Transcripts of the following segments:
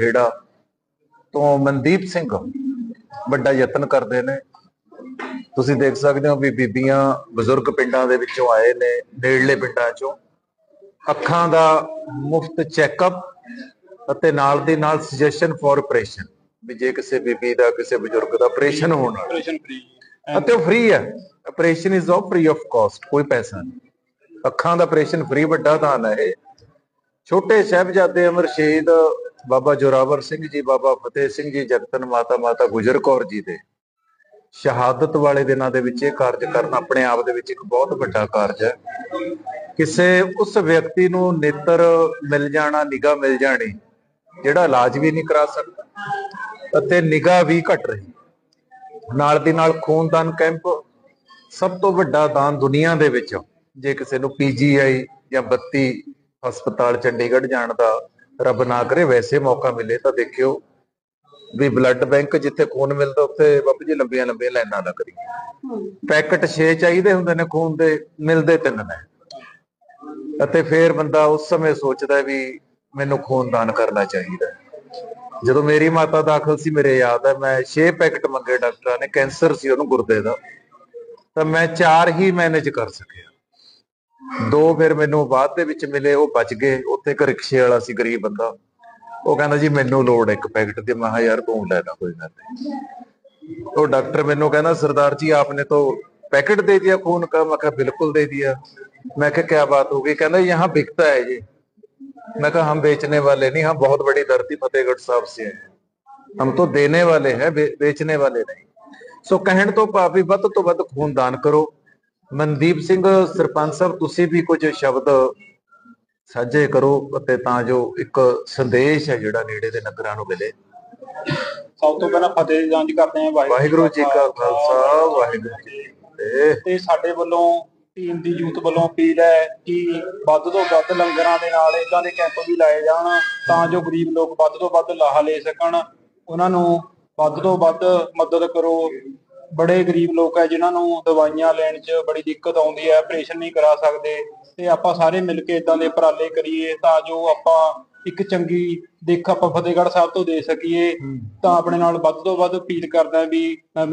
ਖੇੜਾ ਤੋਂ ਮਨਦੀਪ ਸਿੰਘ ਵੱਡਾ ਯਤਨ ਕਰਦੇ ਨੇ। ਤੁਸੀਂ ਦੇਖ ਸਕਦੇ ਹੋ ਵੀ ਬੀਬੀਆਂ ਬਜ਼ੁਰਗ ਪਿੰਡਾਂ ਦੇ ਵਿੱਚੋਂ ਆਏ ਨੇ ਨੇੜਲੇ ਪਿੰਡਾਂ ਚੋਂ। ਅੱਖਾਂ ਦਾ ਮੁਫਤ ਚੈੱਕਅਪ ਅਤੇ ਨਾਲ ਦੀ ਨਾਲ ਸੁਜੈਸ਼ਨ ਫॉर ਆਪਰੇਸ਼ਨ ਵੀ ਜੇ ਕਿਸੇ ਬੀਬੀ ਦਾ ਕਿਸੇ ਬਜ਼ੁਰਗ ਦਾ ਆਪਰੇਸ਼ਨ ਹੋਣਾ ਆਪਰੇਸ਼ਨ ਫ੍ਰੀ ਅਤੇ ਉਹ ਫ੍ਰੀ ਹੈ operation is of free of cost ਕੋਈ ਪੈਸਾ ਨਹੀਂ। ਅੱਖਾਂ ਦਾ ਆਪਰੇਸ਼ਨ ਫ੍ਰੀ ਵੱਡਾ ਦਾਨ ਹੈ ਇਹ। ਛੋਟੇ ਸਾਹਿਬਜ਼ਾਦੇ ਅਮਰ ਸ਼ਹੀਦ ਬਾਬਾ ਜੋਰਾਵਰ ਸਿੰਘ ਜੀ, ਬਾਬਾ ਫਤਿਹ ਸਿੰਘ ਜੀ, ਜਗਤਨ ਮਾਤਾ ਮਾਤਾ ਗੁਜਰ ਕੌਰ ਜੀ ਦੇ ਸ਼ਹਾਦਤ ਵਾਲੇ ਦਿਨਾਂ ਦੇ ਵਿੱਚ ਇਹ ਕਾਰਜ ਕਰਨ ਆਪਣੇ ਆਪ ਦੇ ਵਿੱਚ ਇੱਕ ਬਹੁਤ ਵੱਡਾ ਕਾਰਜ ਹੈ। ਕਿਸੇ ਉਸ ਵਿਅਕਤੀ ਨੂੰ ਨੇਤਰ ਮਿਲ ਜਾਣਾ, ਨਿਗਾਹ ਮਿਲ ਜਾਣੀ, ਜਿਹੜਾ ਇਲਾਜ ਵੀ ਨਹੀਂ ਕਰਾ ਸਕਦਾ ਅਤੇ ਨਿਗਾਹ ਵੀ ਘਟ ਰਹੀ। ਨਾਲ ਦੀ ਨਾਲ ਖੂਨਦਾਨ ਕੈਂਪ ਸਭ ਤੋਂ ਵੱਡਾ ਦਾਨ ਦੁਨੀਆ ਦੇ ਵਿੱਚ, ਜੇ ਕਿਸੇ ਨੂੰ ਪੀਜੀਆਈ ਜਾਂ 32 ਹਸਪਤਾਲ ਚੰਡੀਗੜ੍ਹ ਜਾਣ ਦਾ ਰੱਬ ਨਾ ਕਰੇ ਵੈਸੇ ਮੌਕਾ ਮਿਲੇ ਤਾਂ ਦੇਖਿਓ ਵੀ ਬਲੱਡ ਬੈਂਕ ਜਿੱਥੇ ਖੂਨ ਮਿਲਦਾ ਉੱਥੇ ਬਾਪੂ ਜੀ ਲੰਬੀਆਂ ਲੰਬੀਆਂ ਲਾਈਨਾਂ ਲੱਗਦੀ ਪੈਕਟ 6 ਚਾਹੀਦੇ ਹੁੰਦੇ ਨੇ ਖੂਨ ਦੇ ਮਿਲਦੇ ਤਿੰਨ ਨੇ। ਅਤੇ ਫਿਰ ਬੰਦਾ ਉਸ ਸਮੇਂ ਸੋਚਦਾ ਵੀ ਮੈਨੂੰ ਖੂਨ ਦਾਨ ਕਰਨਾ ਚਾਹੀਦਾ। ਜਦੋਂ ਮੇਰੀ ਮਾਤਾ ਦਾਖਲ ਸੀ ਮੇਰੇ ਯਾਦ ਹੈ ਮੈਂ 6 ਪੈਕਟ ਮੰਗੇ ਡਾਕਟਰਾਂ ਨੇ ਕੈਂਸਰ ਸੀ ਉਹਨੂੰ ਗੁਰਦੇ ਦਾ। ਤਾਂ ਮੈਂ ਚਾਰ ਹੀ ਮੈਨੇਜ ਕਰ ਸਕਿਆ। ਦੋ ਫਿਰ ਮੈਨੂੰ ਬਾਅਦ ਦੇ ਵਿੱਚ ਮਿਲੇ ਉਹ ਬਚ ਗਏ ਉੱਥੇ ਇੱਕ ਰਿਕਸ਼ੇ ਵਾਲਾ ਸੀ ਗਰੀਬ ਬੰਦਾ ਉਹ ਕਹਿੰਦਾ ਜੀ ਮੈਨੂੰ ਲੋੜ ਹੈ ਇੱਕ ਪੈਕਟ ਦੀ ਮੈਂ ਕਿਹਾ ਯਾਰ ਤੂੰ ਲੈ ਲੈ ਕੋਈ ਗੱਲ ਨਹੀਂ ਉਹ ਡਾਕਟਰ ਮੈਨੂੰ ਕਹਿੰਦਾ ਸਰਦਾਰ जी आपने तो पैकेट दे दिया खून का मैं कहा बिल्कुल दे दिया मैं कहा क्या बात हो गई कहना यहाँ बिकता है जी मैं कहा हम बेचने वाले नहीं हम बहुत बड़ी धरती फतेहगढ़ साहब से हैं हम तो देने वाले हैं बे- बेचने वाले नहीं ਸੋ ਕਹਿਣ ਤੋਂ ਭਾਵ ਵੀ ਵੱਧ ਤੋਂ ਵੱਧ ਖੂਨ ਦਾਨ ਕਰੋ ਮਨਦੀਪ ਸਿੰਘ ਸਰਪੰਚ ਸਾਹਿਬ ਤੁਸੀਂ ਵੀ ਕੁਝ ਸ਼ਬਦ ਸਾਂਝੇ ਕਰੋ ਅਤੇ ਤਾਂ ਜੋ ਇੱਕ ਸੰਦੇਸ਼ ਹੈ ਜਿਹੜਾ ਨੇੜੇ ਦੇ ਨਗਰਾਂ ਨੂੰ ਮਿਲੇ। ਸਭ ਤੋਂ ਪਹਿਲਾਂ ਫਤਿਹ ਜਾਂਚ ਕਰਦੇ ਹਾਂ ਵਾਹਿਗੁਰੂ ਜੀ ਕਾ ਖਾਲਸਾ ਵਾਹਿਗੁਰੂ ਜੀ ਤੇ ਸਾਡੇ ਵੱਲੋਂ ਟੀਮ ਦੀ ਯੂਥ ਵੱਲੋਂ ਅਪੀਲ ਹੈ ਕਿ ਵੱਧ ਤੋਂ ਵੱਧ ਲੰਗਰਾਂ ਦੇ ਨਾਲ ਇਦਾਂ ਦੇ ਕੈਂਪ ਵੀ ਲਾਏ ਜਾਣ ਤਾਂ ਜੋ ਗਰੀਬ ਲੋਕ ਵੱਧ ਤੋਂ ਵੱਧ ਲਾਹਾ ਲੈ ਸਕਣ। ਉਹਨਾਂ ਨੂੰ ਵੱਧ ਤੋਂ ਵੱਧ ਮਦਦ ਕਰੋ ਬੜੇ ਗਰੀਬ ਲੋਕ ਹੈ ਜਿਨ੍ਹਾਂ ਨੂੰ ਦਵਾਈਆਂ ਲੈਣ 'ਚ ਬੜੀ ਦਿੱਕਤ ਆਉਂਦੀ ਹੈ ਆਪਰੇਸ਼ਨ ਨਹੀਂ ਕਰਾ ਸਕਦੇ ਤੇ ਆਪਾਂ ਸਾਰੇ ਮਿਲ ਕੇ ਇਦਾਂ ਦੇ ਉਪਰਾਲੇ ਕਰੀਏ ਤਾਂ ਜੋ ਆਪਾਂ ਇੱਕ ਚੰਗੀ ਦਿੱਖ ਆਪਾਂ ਫਤਿਹਗੜ੍ਹ ਸਾਹਿਬ ਤੋਂ ਦੇ ਸਕੀਏ ਤਾਂ ਆਪਣੇ ਨਾਲ ਵੱਧ ਤੋਂ ਵੱਧ ਅਪੀਲ ਕਰਦਾ ਵੀ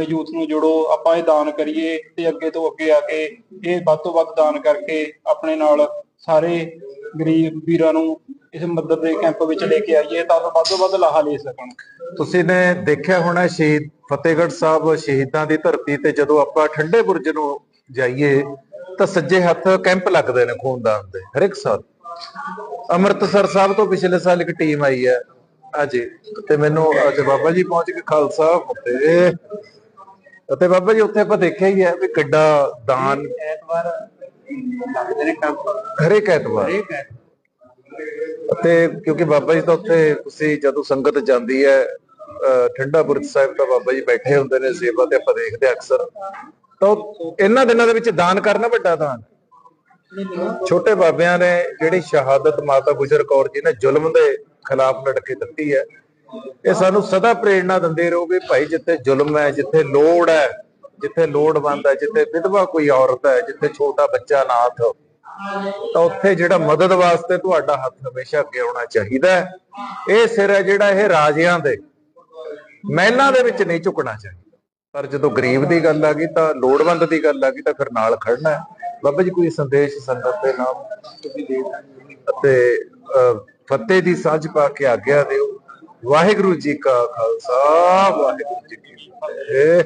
ਯੂਥ ਨੂੰ ਜੋੜੋ ਆਪਾਂ ਇਹ ਦਾਨ ਕਰੀਏ ਤੇ ਅੱਗੇ ਤੋਂ ਅੱਗੇ ਆ ਕੇ ਇਹ ਵੱਧ ਤੋਂ ਵੱਧ ਦਾਨ ਕਰਕੇ ਆਪਣੇ ਨਾਲ ਸਾਰੇ ਗਰੀਬ ਵੀਰਾਂ ਨੂੰ ਇਸ ਮਦਦ ਦੇ ਕੈਂਪ ਵਿੱਚ ਲੈ ਕੇ ਆਈਏ ਤਾਂ ਵੱਧ ਤੋਂ ਵੱਧ ਲਾਹਾ ਲੈ ਸਕਣ। ਤੁਸੀਂ ਨੇ ਦੇਖਿਆ ਹੋਣਾ ਸ਼ਹੀਦ ਫਤਿਹਗੜ੍ਹ ਸਾਹਿਬ ਸ਼ਹੀਦਾਂ ਦੀ ਧਰਤੀ ਤੇ ਜਦੋਂ ਆਪਾਂ ਠੰਡੇ ਬੁਰਜ ਨੂੰ ਜਾਈਏ ਤਾਂ ਸੱਜੇ ਹੱਥ ਕੈਂਪ ਲੱਗਦੇ ਨੇ ਖੂਨਦਾਨ ਦੇ ਹਰ ਇੱਕ ਸਾਲ। ਅੰਮ੍ਰਿਤਸਰ ਸਾਹਿਬ ਤੋਂ ਪਿਛਲੇ ਸਾਲ ਇੱਕ ਟੀਮ ਆਈ ਹੈ। ਹਾਂਜੀ ਤੇ ਮੈਨੂੰ ਅੱਜ ਬਾਬਾ ਜੀ ਪਹੁੰਚ ਕੇ ਖਾਲਸਾ ਫਤਿਹ। ਅਤੇ ਬਾਬਾ ਜੀ ਉੱਥੇ ਆਪਾਂ ਦੇਖਿਆ ਹੀ ਹੈ ਵੀ ਕਿੱਡਾ ਦਾਨ। ਐਤਵਾਰ ਲੱਗਦੇ ਨੇ ਕੈਂਪ ਹਰੇਕ ਐਤਵਾਰ। ਅਤੇ ਕਿਉਂਕਿ ਬਾਬਾ ਜੀ ਤਾਂ ਉੱਥੇ ਤੁਸੀਂ ਜਦੋਂ ਸੰਗਤ ਜਾਂਦੀ ਹੈ ਠੰਡਾ ਬੁਰਜ ਸਾਹਿਬ ਤਾਂ ਬਾਬਾ ਜੀ ਬੈਠੇ ਹੁੰਦੇ ਨੇ ਸੇਵਾ ਤੇ ਆਪਾਂ ਦੇਖਦੇ ਅਕਸਰ। ਤਾਂ ਇਹਨਾਂ ਦਿਨਾਂ ਦੇ ਵਿੱਚ ਦਾਨ ਕਰਨਾ ਵੱਡਾ ਦਾਨ। ਛੋਟੇ ਬਾਬਿਆਂ ਨੇ ਜਿਹੜੀ ਸ਼ਹਾਦਤ ਮਾਤਾ ਗੁਜਰ ਕੌਰ ਜੀ ਨੇ ਜ਼ੁਲਮ ਦੇ ਖਿਲਾਫ ਲੜ ਕੇ ਦਿੱਤੀ ਹੈ, ਇਹ ਸਾਨੂੰ ਸਦਾ ਪ੍ਰੇਰਣਾ ਦਿੰਦੇ ਰਹੋ ਵੀ ਭਾਈ ਜਿੱਥੇ ਜ਼ੁਲਮ ਹੈ, ਜਿੱਥੇ ਲੋੜ ਹੈ ਜਿੱਥੇ ਲੋੜਵੰਦ ਹੈ ਜਿੱਥੇ ਵਿਧਵਾ ਕੋਈ ਔਰਤ ਹੈ ਜਿੱਥੇ ਛੋਟਾ ਬੱਚਾ ਅਨਾਥ ਤਾਂ ਉੱਥੇ ਜਿਹੜਾ ਮਦਦ ਵਾਸਤੇ ਤੁਹਾਡਾ ਹੱਥ ਹਮੇਸ਼ਾ ਅੱਗੇ ਆਉਣਾ ਚਾਹੀਦਾ ਇਹ ਸਿਰ ਹੈ ਜਿਹੜਾ ਇਹ ਰਾਜਿਆਂ ਦੇ। ਮਹਿਲਾਂ ਦੇ ਵਿੱਚ ਨਹੀਂ ਝੁਕਣਾ ਚਾਹੀਦਾ। ਪਰ ਜਦੋਂ ਗਰੀਬ ਦੀ ਗੱਲ ਆ ਗਈ ਤਾਂ ਲੋੜਵੰਦ ਦੀ ਗੱਲ ਆ ਗਈ ਤਾਂ ਫਿਰ ਨਾਲ ਖੜਨਾ ਹੈ। ਬਾਬਾ ਜੀ ਕੋਈ ਸੰਦੇਸ਼ ਸੰਗਤ ਦੇ ਨਾਮ ਅਤੇ ਅਹ, ਫਤਿਹ ਦੀ ਸਾਂਝ ਪਾ ਕੇ ਆਗਿਆ ਦਿਓ। ਵਾਹਿਗੁਰੂ ਜੀ ਕਾ ਖਾਲਸਾ ਵਾਹਿਗੁਰੂ ਜੀ ਕੀ ਫਤਿਹ।